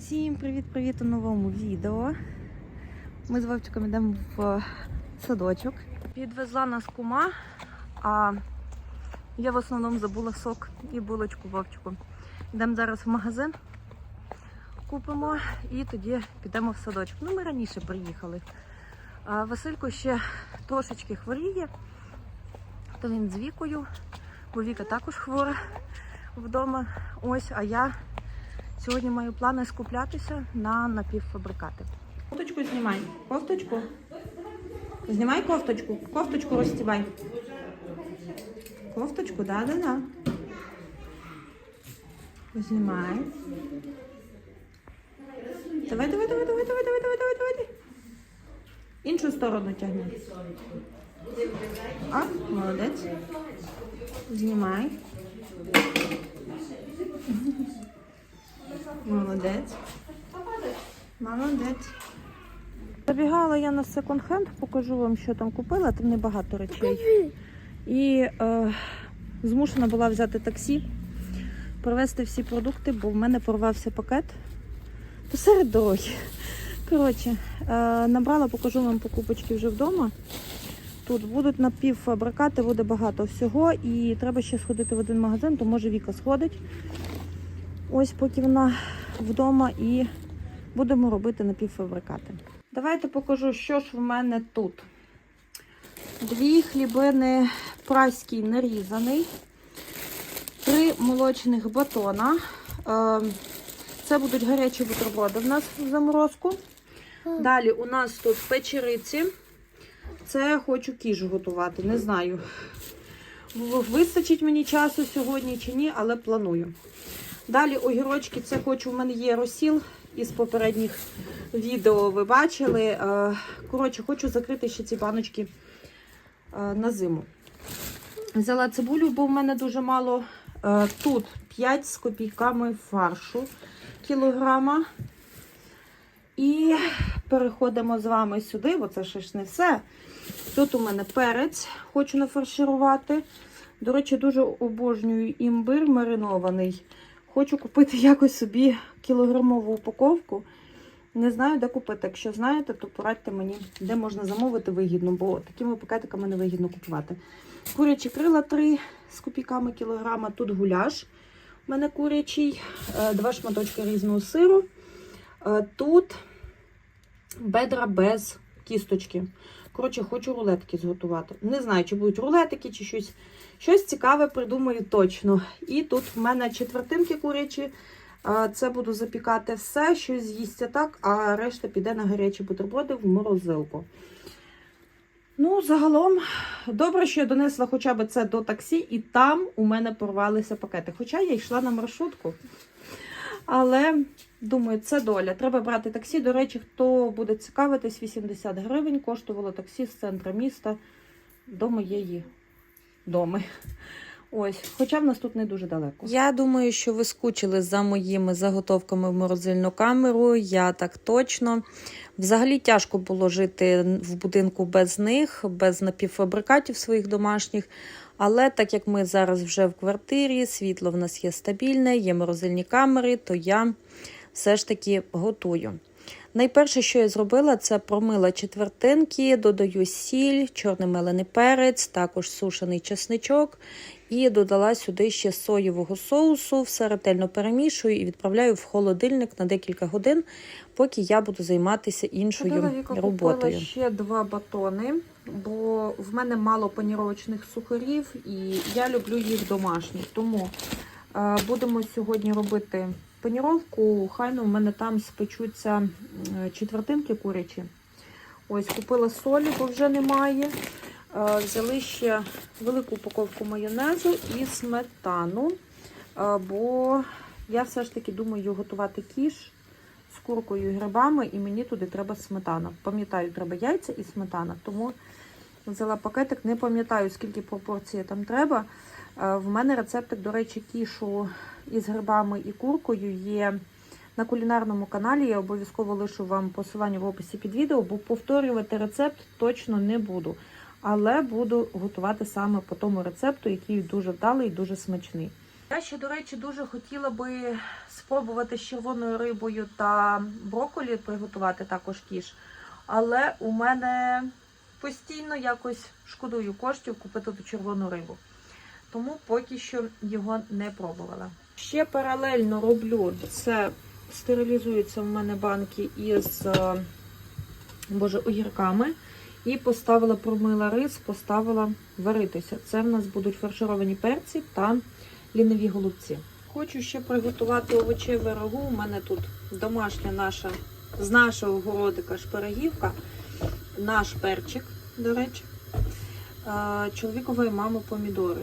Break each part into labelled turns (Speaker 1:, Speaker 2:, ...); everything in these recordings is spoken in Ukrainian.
Speaker 1: Всім привіт-привіт у новому відео. Ми з Вовчиком йдемо в садочок. Підвезла нас кума, а я в основному забула сок і булочку Вовчику. Йдемо зараз в магазин, купимо і тоді підемо в садочок. Ну, ми раніше приїхали. А Василько ще трошечки хворіє, то він з вікою, бо Віка також хвора вдома. Ось, а я Сьогодні маю плани скуплятися на напівфабрикати. Кофточку знімай. Кофточку. Знімай кофточку. Кофточку розстібай. Кофточку, да, да, да. Знімай. Давай, давай, давай, давай, давай, давай, давай, давай, давай. Іншу сторону тягни. А, молодець. Знімай. Молодець. Молодець. Забігала я на секонд-хенд, покажу вам, що там купила, там небагато речей. І е, змушена була взяти таксі, привезти всі продукти, бо в мене порвався пакет посеред дороги. Коротше, е, набрала, покажу вам покупочки вже вдома. Тут будуть напівфабрикати, буде багато всього, і треба ще сходити в один магазин, то може Віка сходить. Ось поки вона вдома і будемо робити напівфабрикати. Давайте покажу, що ж в мене тут. Дві хлібини праський нарізаний, три молочних батона. Е, Це будуть гарячі бутерброди в нас в заморозку. Далі у нас тут печериці. Це хочу кіш готувати. Не знаю, вистачить мені часу сьогодні чи ні, але планую. Далі огірочки, це хочу, в мене є розсіл із попередніх відео ви бачили. Е, Коротше, хочу закрити ще ці баночки е, на зиму. Взяла цибулю, бо в мене дуже мало. Е, Тут 5 з копійками фаршу кілограма. І переходимо з вами сюди, бо це ще ж не все. Тут у мене перець, хочу нафарширувати. До речі, дуже обожнюю імбир маринований. Хочу купити якось собі кілограмову упаковку. Не знаю, де купити. Якщо знаєте, то порадьте мені, де можна замовити вигідно, бо такими пакетиками не вигідно купувати. Курячі крила 3 з копійками кілограма. Тут гуляш у мене курячий, е, два шматочки різного сиру. Е, Тут бедра без кісточки. Коротше, хочу рулетки зготувати. Не знаю, чи будуть рулетики, чи щось. Щось цікаве придумаю точно. І тут в мене четвертинки курячі. Це буду запікати все, щось з'їсться так, а решта піде на гарячі бутерброди в морозилку. Ну, загалом, добре, що я донесла хоча б це до таксі, і там у мене порвалися пакети. Хоча я йшла на маршрутку. Але, думаю, це доля. Треба брати таксі. До речі, хто буде цікавитись, 80 гривень коштувало таксі з центра міста до моєї доми. Ось, хоча в нас тут не дуже далеко. Я думаю, що ви скучили за моїми заготовками в морозильну камеру. Я так точно. Взагалі тяжко було жити в будинку без них, без напівфабрикатів своїх домашніх. Але так як ми зараз вже в квартирі, світло в нас є стабільне, є морозильні камери, то я все ж таки готую. Найперше, що я зробила, це промила четвертинки, додаю сіль, чорний мелений перець, також сушений чесничок. І додала сюди ще соєвого соусу, все ретельно перемішую і відправляю в холодильник на декілька годин, поки я буду займатися іншою
Speaker 2: Віка
Speaker 1: роботою.
Speaker 2: купила ще два батони, бо в мене мало паніровочних сухарів і я люблю їх домашні. Тому е, будемо сьогодні робити паніровку. Хайно в мене там спечуться четвертинки курячі. Ось, купила солі, бо вже немає. Е, Взяли ще велику упаковку майонезу і сметану, е, бо я все ж таки думаю готувати кіш з куркою і грибами, і мені туди треба сметана. Пам'ятаю, треба яйця і сметана, тому взяла пакетик, не пам'ятаю, скільки пропорцій там треба. Е, В мене рецептик, до речі, кішу із грибами і куркою є на кулінарному каналі. Я обов'язково лишу вам посилання в описі під відео, бо повторювати рецепт точно не буду. Але буду готувати саме по тому рецепту, який дуже вдалий і дуже смачний. Я ще, до речі, дуже хотіла би спробувати з червоною рибою та брокколі приготувати також кіш. Але у мене постійно якось шкодую коштів купити ту червону рибу. Тому поки що його не пробувала. Ще паралельно роблю це. Стерилізуються в мене банки із е, боже, огірками. І поставила, промила рис, поставила варитися. Це в нас будуть фаршировані перці та ліниві голубці. Хочу ще приготувати овочеве рагу. У мене тут домашня наша з нашого городика шпирогівка, наш перчик, до речі, е, чоловікової мами помідори.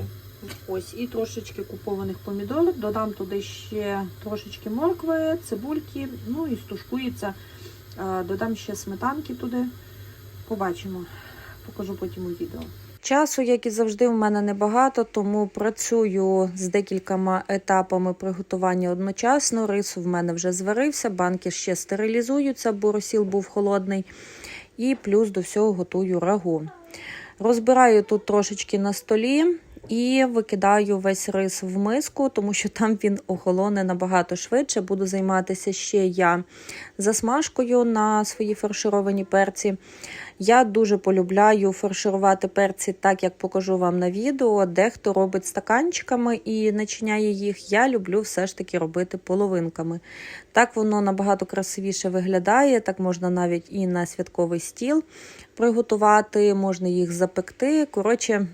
Speaker 2: Ось, і трошечки купованих помідор. Додам туди ще трошечки моркви, цибульки, ну і стушкується. Е, Додам ще сметанки туди. Побачимо. Покажу потім у відео. Часу, як і завжди, в мене небагато, тому працюю з декількома етапами приготування одночасно. Рис в мене вже зварився, банки ще стерилізуються, бо розсіл був холодний. І плюс до всього готую рагу. Розбираю тут трошечки на столі і викидаю весь рис в миску, тому що там він охолоне набагато швидше. Буду займатися ще я засмажкою на свої фаршировані перці. Я дуже полюбляю фарширувати перці, так як покажу вам на відео. Дехто робить стаканчиками і начиняє їх. Я люблю все ж таки робити половинками. Так воно набагато красивіше виглядає, так можна навіть і на святковий стіл приготувати, можна їх запекти. Коротше,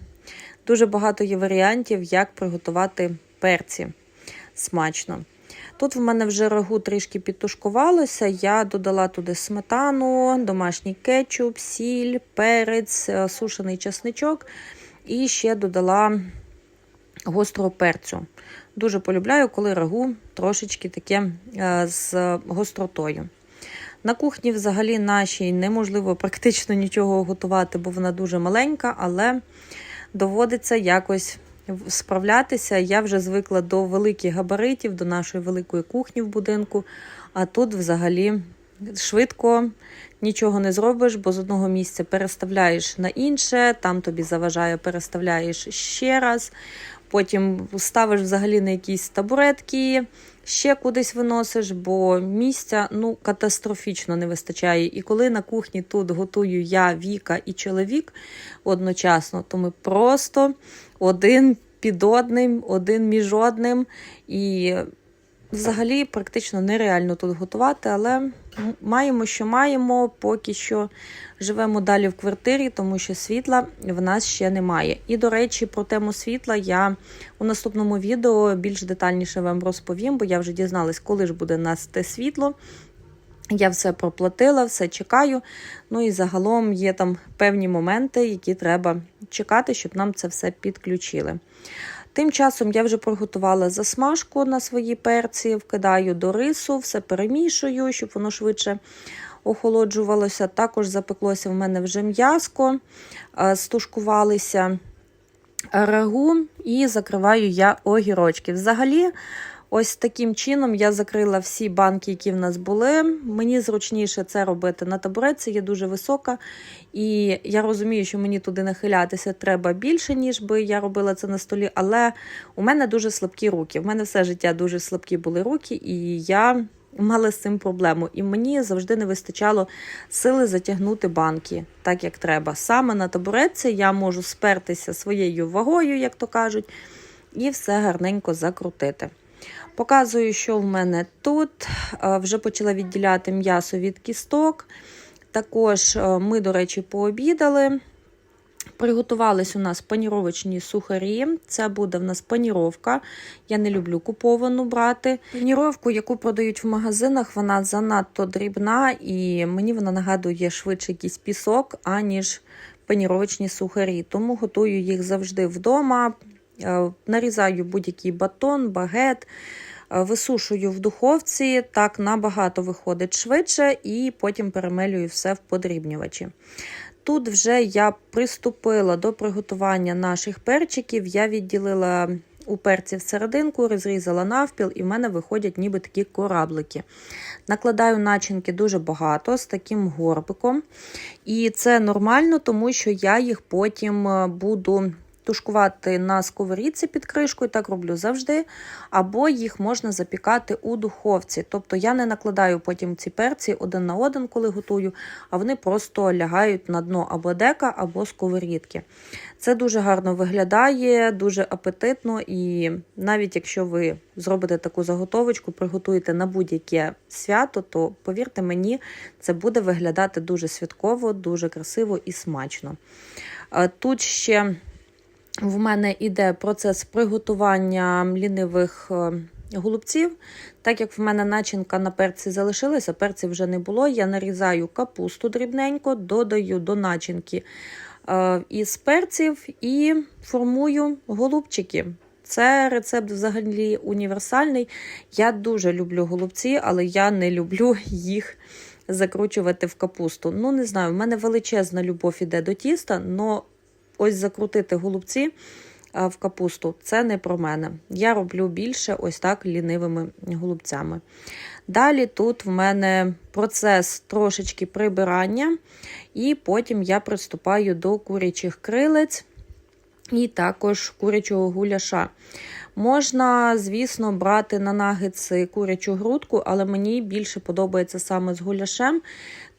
Speaker 2: дуже багато є варіантів, як приготувати перці смачно. Тут в мене вже рагу трішки підтушкувалося. Я додала туди сметану, домашній кетчуп, сіль, перець, е, сушений чесничок і ще додала гострого перцю. Дуже полюбляю, коли рагу трошечки таке е, з гостротою. На кухні взагалі нашій неможливо практично нічого готувати, бо вона дуже маленька, але доводиться якось справлятися. Я вже звикла до великих габаритів, до нашої великої кухні в будинку. А тут взагалі швидко нічого не зробиш, бо з одного місця переставляєш на інше, там тобі заважає, переставляєш ще раз. Потім ставиш взагалі на якісь табуретки, ще кудись виносиш, бо місця ну, катастрофічно не вистачає. І коли на кухні тут готую я, Віка і чоловік одночасно, то ми просто один під одним, один між одним. І взагалі практично нереально тут готувати, але маємо, що маємо, поки що живемо далі в квартирі, тому що світла в нас ще немає. І, до речі, про тему світла я у наступному відео більш детальніше вам розповім, бо я вже дізналась, коли ж буде нас те світло. Я все проплатила, все чекаю. Ну і загалом є там певні моменти, які треба чекати, щоб нам це все підключили. Тим часом я вже приготувала засмажку на свої перці, вкидаю до рису, все перемішую, щоб воно швидше охолоджувалося. Також запеклося в мене вже м'язко, стушкувалися рагу і закриваю я огірочки. Взагалі, ось таким чином я закрила всі банки, які в нас були. Мені зручніше це робити на табуретці, є дуже висока. І я розумію, що мені туди нахилятися треба більше, ніж би я робила це на столі. Але у мене дуже слабкі руки. У мене все життя дуже слабкі були руки, і я мала з цим проблему. І мені завжди не вистачало сили затягнути банки так, як треба. Саме на табуретці я можу спертися своєю вагою, як то кажуть, і все гарненько закрутити. Показую, що в мене тут. Вже почала відділяти м'ясо від кісток. Також ми, до речі, пообідали. Приготувались у нас паніровочні сухарі. Це буде в нас паніровка. Я не люблю куповану брати. Паніровку, яку продають в магазинах, вона занадто дрібна, і мені вона нагадує швидше якийсь пісок, аніж паніровочні сухарі. Тому готую їх завжди вдома. Нарізаю будь-який батон, багет. Висушую в духовці, так набагато виходить швидше, і потім перемелюю все в подрібнювачі. Тут вже я приступила до приготування наших перчиків. Я відділила у перці серединку, розрізала навпіл, і в мене виходять ніби такі кораблики. Накладаю начинки дуже багато з таким горбиком. І це нормально, тому що я їх потім буду тушкувати на сковорідці під кришкою, так роблю завжди. Або їх можна запікати у духовці. Тобто я не накладаю потім ці перці один на один, коли готую, а вони просто лягають на дно або дека, або сковорідки. Це дуже гарно виглядає, дуже апетитно, і навіть якщо ви зробите таку заготовочку, приготуєте на будь-яке свято, то повірте мені, це буде виглядати дуже святково, дуже красиво і смачно. Тут ще в мене йде процес приготування лінивих е, голубців. Так як в мене начинка на перці залишилася, перців вже не було. Я нарізаю капусту дрібненько, додаю до начинки е, із перців і формую голубчики. Це рецепт взагалі універсальний. Я дуже люблю голубці, але я не люблю їх закручувати в капусту. Ну, не знаю, в мене величезна любов іде до тіста, але ось закрутити голубці в капусту це не про мене. Я роблю більше ось так лінивими голубцями. Далі тут в мене процес трошечки прибирання, і потім я приступаю до курячих крилець і також курячого гуляша. Можна, звісно, брати на нагетси курячу грудку, але мені більше подобається саме з гуляшем,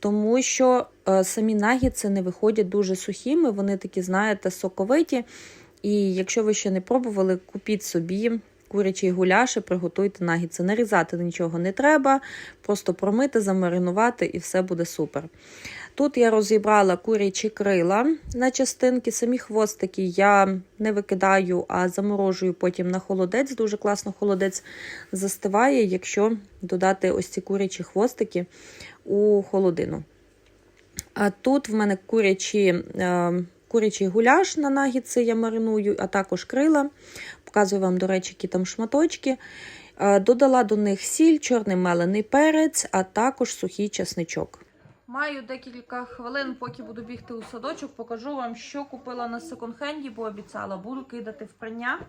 Speaker 2: тому що е, самі нагетси не виходять дуже сухими, вони такі, знаєте, соковиті. І якщо ви ще не пробували, купіть собі курячий гуляш і приготуйте нагетси. Нарізати нічого не треба, просто промити, замаринувати і все буде супер. Тут я розібрала курячі крила на частинки. Самі хвостики я не викидаю, а заморожую потім на холодець. Дуже класно холодець застиває, якщо додати ось ці курячі хвостики у холодину. А тут в мене курячі, е, курячий гуляш на нагідці я мариную, а також крила. Показую вам, до речі, які там шматочки. Е, Додала до них сіль, чорний мелений перець, а також сухий чесничок. Маю декілька хвилин, поки буду бігти у садочок, покажу вам, що купила на секонд-хенді, бо обіцяла, буду кидати в прання.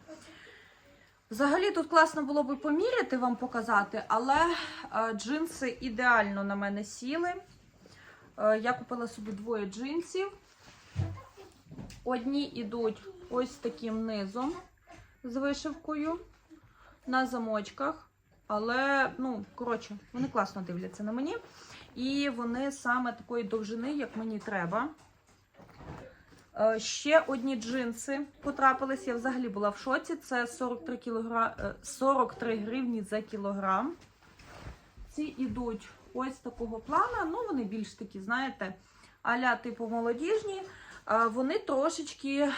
Speaker 2: Взагалі тут класно було би поміряти, вам показати, але е, джинси ідеально на мене сіли. Е, я купила собі двоє джинсів. Одні йдуть ось таким низом з вишивкою на замочках. Але, ну, коротше, вони класно дивляться на мені. І вони саме такої довжини, як мені треба. Е, Ще одні джинси потрапились. Я взагалі була в шоці. Це 43, кілогра... е, 43 гривні за кілограм. Ці йдуть ось такого плана. Ну, вони більш такі, знаєте, аля типу молодіжні. Вони трошечки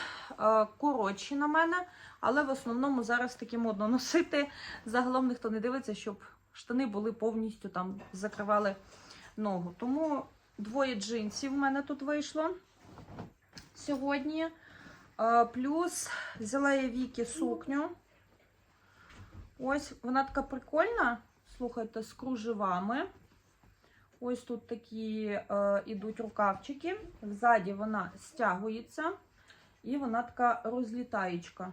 Speaker 2: коротші на мене, але в основному зараз таки модно носити. Загалом ніхто не дивиться, щоб штани були повністю там закривали ногу. Тому двоє джинсів в мене тут вийшло сьогодні. Плюс взяла я Вікі сукню. Ось вона така прикольна. Слухайте, з кружевами. Ось тут такі е, ідуть рукавчики. Ззаді вона стягується. І вона така розлітаєчка.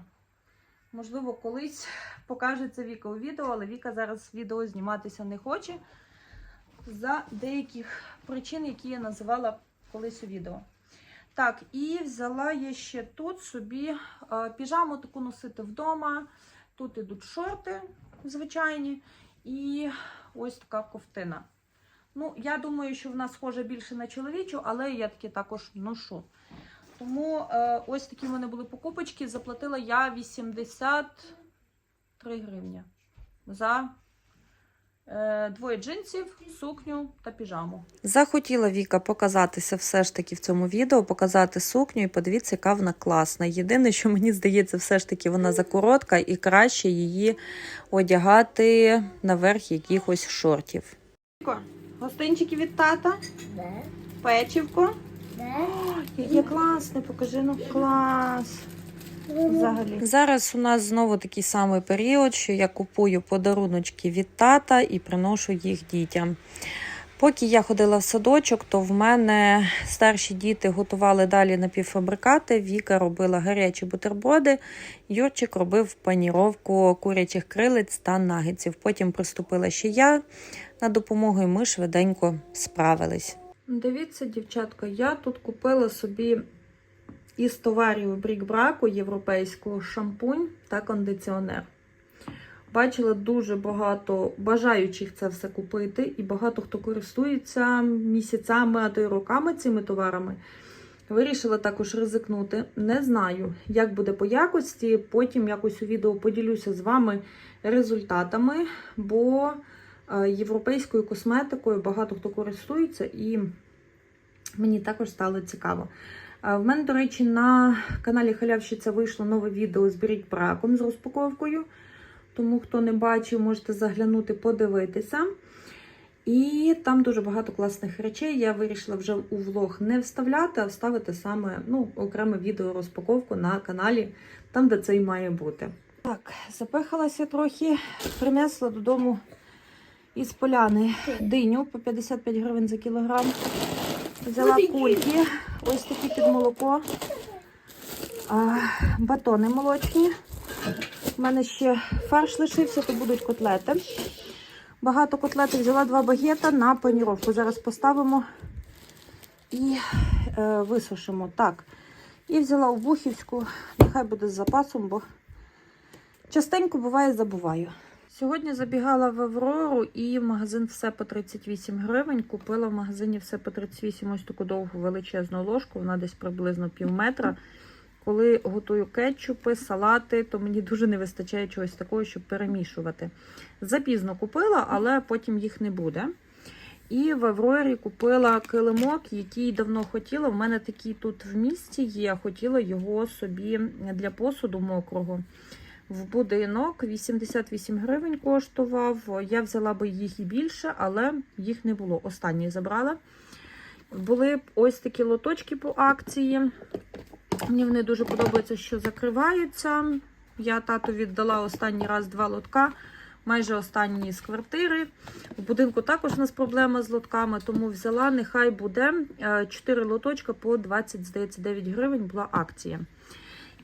Speaker 2: Можливо, колись покажеться Віка у відео, але Віка зараз відео зніматися не хоче за деяких причин, які я називала колись у відео. Так, і взяла я ще тут собі е, піжаму таку носити вдома. Тут ідуть шорти звичайні, і ось така ковтина. Ну, я думаю, що вона схожа більше на чоловічу, але я таки також ношу. Тому е, ось такі в мене були покупочки. Заплатила я 83 гривні за е, двоє джинсів, сукню та піжаму. Захотіла Віка показатися все ж таки в цьому відео, показати сукню і подивіться, яка вона класна. Єдине, що мені здається, все ж таки вона закоротка і краще її одягати наверх якихось шортів. Гостинчики від тата,
Speaker 3: Да,
Speaker 2: печивко.
Speaker 3: да.
Speaker 2: Яке класне, покажи ну клас. Взагалі. Зараз у нас знову такий самий період, що я купую подаруночки від тата і приношу їх дітям. Поки я ходила в садочок, то в мене старші діти готували далі напівфабрикати. Віка робила гарячі бутерброди, Юрчик робив паніровку курячих крилиць та нагетсів. Потім приступила ще я на допомогу, і ми швиденько справились. Дивіться, дівчатка, я тут купила собі
Speaker 1: із товарів брік-браку європейського шампунь та кондиціонер. Бачила дуже багато бажаючих це все купити, і багато хто користується місяцями, а то й роками цими товарами. Вирішила також ризикнути. Не знаю, як буде по якості. Потім якось у відео поділюся з вами результатами, бо е, європейською косметикою багато хто користується, і мені також стало цікаво. Е, В мене, до речі, на каналі Халявщиця вийшло нове відео з Беріть браком з розпаковкою. Тому, хто не бачив, можете заглянути, подивитися. І там дуже багато класних речей. Я вирішила вже у влог не вставляти, а вставити саме ну, окреме відео розпаковку на каналі, там, де це і має бути. Так, запихалася трохи, принесла додому із поляни диню по 55 гривень за кілограм. Взяла кульки, ось такі під молоко, а, батони молочні. У мене ще фарш лишився, то будуть котлети. Багато котлетів взяла два багета на паніровку. Зараз поставимо і е, висушимо. Так. І взяла обухівську, нехай буде з запасом, бо частенько буває, забуваю. Сьогодні забігала в Аврору і в магазин все по 38 гривень. Купила в магазині все по 38 ось таку довгу величезну ложку, вона десь приблизно пів метра. Коли готую кетчупи, салати, то мені дуже не вистачає чогось такого, щоб перемішувати. Запізно купила, але потім їх не буде. І в Аврорі купила килимок, який давно хотіла. У мене такий тут в місті є. Хотіла його собі для посуду мокрого. В будинок 88 гривень коштував. Я взяла би їх і більше, але їх не було. Останні забрала. Були ось такі лоточки по акції. Мені вони дуже подобаються, що закриваються. Я тату віддала останній раз два лотка, майже останні з квартири. В будинку також у нас проблема з лотками, тому взяла, нехай буде 4 лоточка по 20, здається, 9 гривень була акція.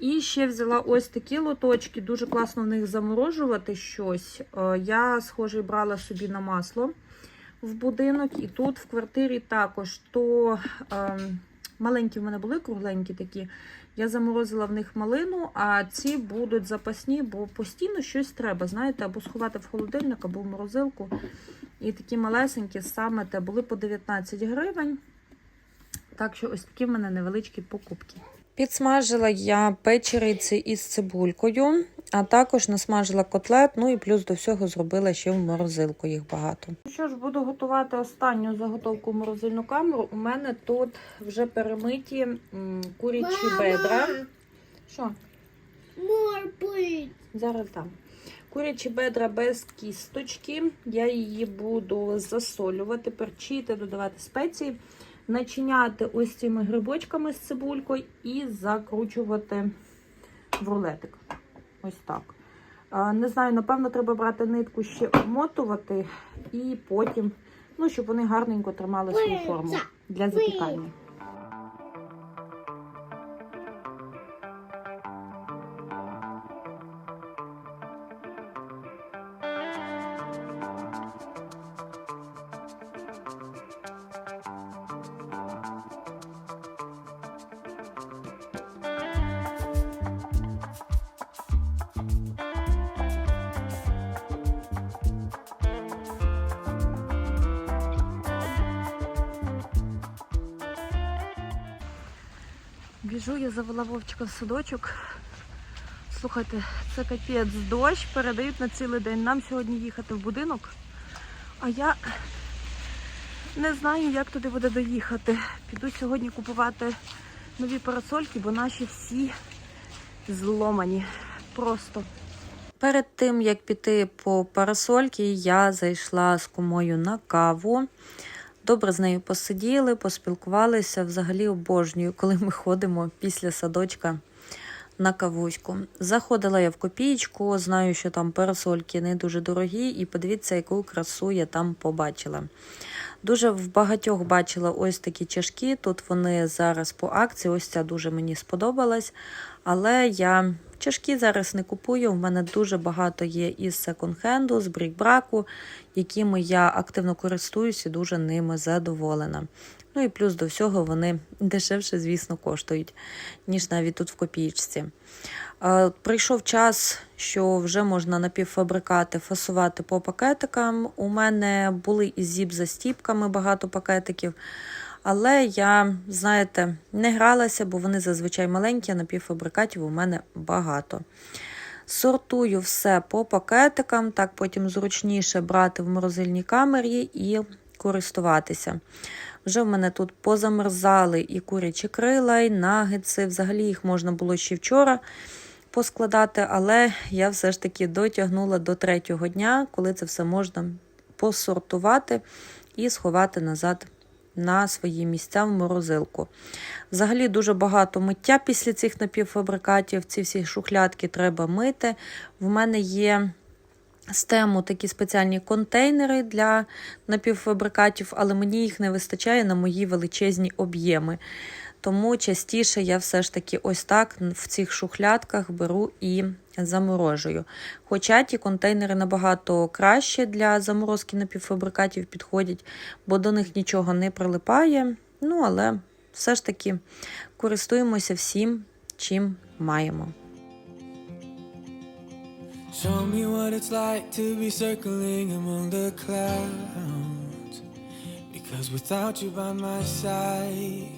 Speaker 1: І ще взяла ось такі лоточки, дуже класно в них заморожувати щось. Е, Я, схоже, брала собі на масло в будинок, і тут в квартирі також то. ем, Маленькі в мене були кругленькі такі. Я заморозила в них малину, а ці будуть запасні, бо постійно щось треба, знаєте, або сховати в холодильник, або в морозилку. І такі малесенькі саме те були по 19 гривень. Так що ось такі в мене невеличкі покупки. Підсмажила я печериці із цибулькою, а також насмажила котлет, ну і плюс до всього зробила ще в морозилку їх багато. Що ж, буду готувати останню заготовку в морозильну камеру. У мене тут вже перемиті м, курячі бедра. Що?
Speaker 3: Please.
Speaker 1: Зараз там. Курячі бедра без кісточки. Я її буду засолювати, перчити, додавати спеції, начиняти ось цими грибочками з цибулькою і закручувати в рулетик. Ось так. Не знаю, напевно, треба брати нитку ще обмотувати і потім, ну, щоб вони гарненько тримали свою форму для запікання. Біжу, я завела Вовчика в садочок. Слухайте, це капець дощ, передають на цілий день. Нам сьогодні їхати в будинок. А я не знаю, як туди буде доїхати. Піду сьогодні купувати нові парасольки, бо наші всі зломані. Просто. Перед тим, як піти по парасольки, я зайшла з кумою на каву. Добре з нею посиділи, поспілкувалися. Взагалі обожнюю, коли ми ходимо після садочка на кавуську. Заходила я в копієчку, знаю, що там парасольки не дуже дорогі, і подивіться, яку красу я там побачила. Дуже в багатьох бачила ось такі чашки. Тут вони зараз по акції. Ось ця дуже мені сподобалась. Але я
Speaker 2: Чашки зараз не купую. В мене дуже багато є із секонд-хенду, з брікбраку, якими я активно користуюся і дуже ними задоволена. Ну і плюс до всього вони дешевше, звісно, коштують, ніж навіть тут в копієчці. Е, Прийшов час, що вже можна напівфабрикати фасувати по пакетикам. У мене були і зіп застіпками багато пакетиків. Але я, знаєте, не гралася, бо вони зазвичай маленькі, а напівфабрикатів у мене багато. Сортую все по пакетикам, так потім зручніше брати в морозильній камері і користуватися. Вже в мене тут позамерзали і курячі крила, і нагетси. Взагалі їх можна було ще вчора поскладати, але я все ж таки дотягнула до третього дня, коли це все можна посортувати і сховати назад на свої місця в морозилку. Взагалі дуже багато миття після цих напівфабрикатів. Ці всі шухлядки треба мити. В мене є з тему такі спеціальні контейнери для напівфабрикатів, але мені їх не вистачає на мої величезні об'єми. Тому частіше я все ж таки ось так в цих шухлядках беру і заморожую. Хоча ті контейнери набагато краще для заморозки напівфабрикатів підходять, бо до них нічого не прилипає. Ну, але все ж таки користуємося всім, чим маємо.
Speaker 4: Show me what it's like to be circling among the clouds. Because without you by my side,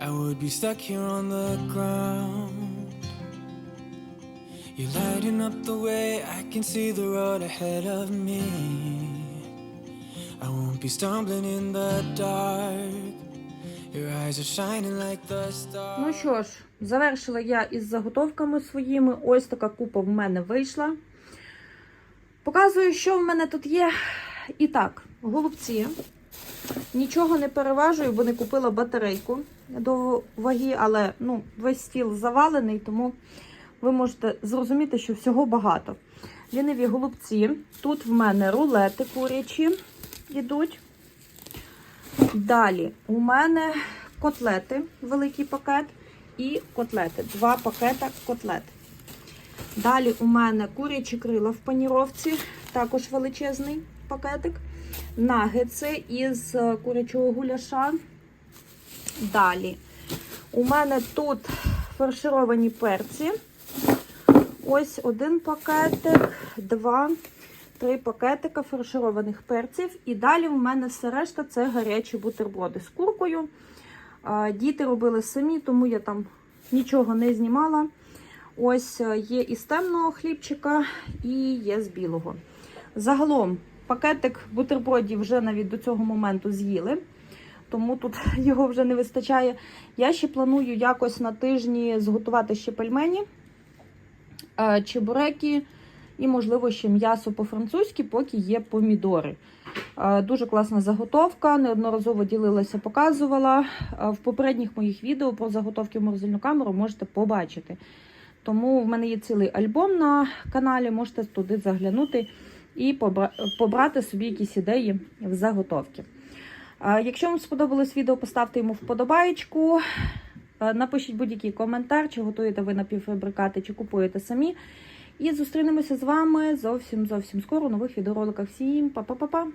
Speaker 4: I would be stuck here on the ground. You're lighting up the way, I can see the road ahead of me. I won't be stumbling in the dark. Your eyes are shining like the stars.
Speaker 1: Ну що ж, завершила я із заготовками своїми. Ось така купа в мене вийшла. Показую, що в мене тут є. І так, голубці. Нічого не переважую, бо не купила батарейку до ваги, але ну, весь стіл завалений, тому ви можете зрозуміти, що всього багато. Ліниві голубці. Тут в мене рулети курячі йдуть. Далі у мене котлети, великий пакет, і котлети. Два пакета котлет. Далі у мене курячі крила в паніровці, також величезний пакетик. Нагетси із е, курячого гуляша. Далі у мене тут фаршировані перці. Ось один пакетик, два, три пакетика фаршированих перців. І далі в мене все решта це гарячі бутерброди з куркою. Діти робили самі, тому я там нічого не знімала. Ось е, є із темного хлібчика і є з білого. Загалом пакетик бутербродів вже навіть до цього моменту з'їли, тому тут його вже не вистачає. Я ще планую якось на тижні зготувати ще пельмені, е, чебуреки і, можливо, ще м'ясо по-французьки, поки є помідори. Е, Дуже класна заготовка, неодноразово ділилася, показувала. Е, В попередніх моїх відео про заготовки в морозильну камеру можете побачити. Тому в мене є цілий альбом на каналі, можете туди заглянути і побрати собі якісь ідеї в заготовки. Якщо вам сподобалось відео, поставте йому вподобаєчку. Напишіть будь-який коментар, чи готуєте ви напівфабрикати, чи купуєте самі. І зустрінемося з вами зовсім зовсім скоро у нових відеороликах. Всім па-па-па-па!